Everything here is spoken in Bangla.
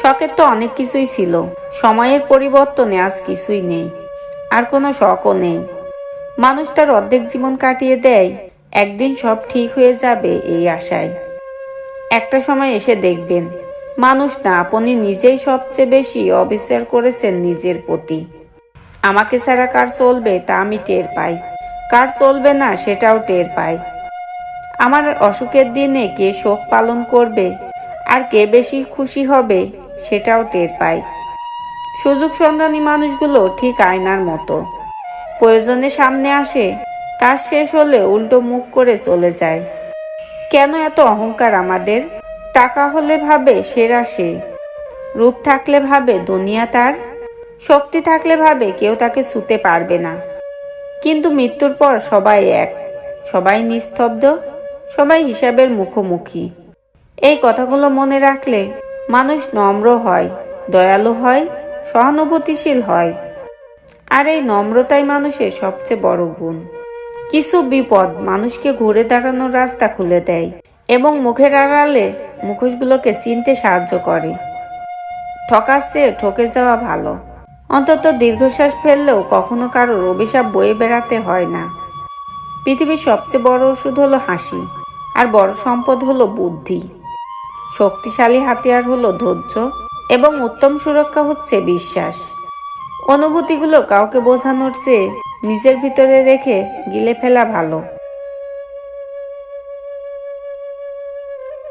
শখের তো অনেক কিছুই ছিল। সময়ের পরিবর্তনে আজ কিছুই নেই। আর কোনো শখও নেই। মানুষ তার অর্ধেক জীবন কাটিয়ে দেয়, একদিন সব ঠিক হয়ে যাবে এই আশায়। একটা সময় এসে দেখবেন, মানুষ না আপনি নিজেই সবচেয়ে বেশি অবিচার করেছেন নিজের প্রতি। আমাকে ছাড়া কার চলবে তা আমি টের পাই। কার চলবে না সেটাও টের পাই। আমার অসুখের দিনে কে শোক পালন করবে, আর কে বেশি খুশি হবে সেটাও টের পাই। সুযোগ সন্ধানী মানুষগুলো ঠিক আয়নার মতো। প্রয়োজনে সামনে আসে, কাজ শেষ হলে উল্টো মুখ করে চলে যায়। কেন এত অহংকার আমাদের? টাকা হলে ভাবে সেরা সে। রূপ থাকলে ভাবে দুনিয়া তার। শক্তি থাকলে ভাবে কেউ তাকে ছুতে পারবে না। কিন্তু মৃত্যুর পর সবাই এক। সবাই নিস্তব্ধ, সবাই হিসাবের মুখোমুখি। এই কথাগুলো মনে রাখলে মানুষ নম্র হয়, দয়ালু হয়, সহানুভূতিশীল হয়। আর এই নম্রতাই মানুষের সবচেয়ে বড় গুণ। কিছু বিপদ মানুষকে ঘুরে দাঁড়ানোর রাস্তা খুলে দেয় এবং মুখের আড়ালে মুখোশগুলোকে চিনতে সাহায্য করে। ঠকার চেয়ে ঠকে যাওয়া ভালো। অন্তত দীর্ঘশ্বাস ফেললেও কখনো কারোর অভিশাপ বয়ে বেড়াতে হয় না। পৃথিবীর সবচেয়ে বড় ওষুধ হলো হাসি, আর বড় সম্পদ হলো বুদ্ধি। শক্তিশালী হাতিয়ার হলো ধৈর্য এবং উত্তম সুরক্ষা হচ্ছে বিশ্বাস। অনুভূতিগুলো কাউকে বোঝানোর চেয়ে নিজের ভিতরে রেখে গিলে ফেলা ভালো।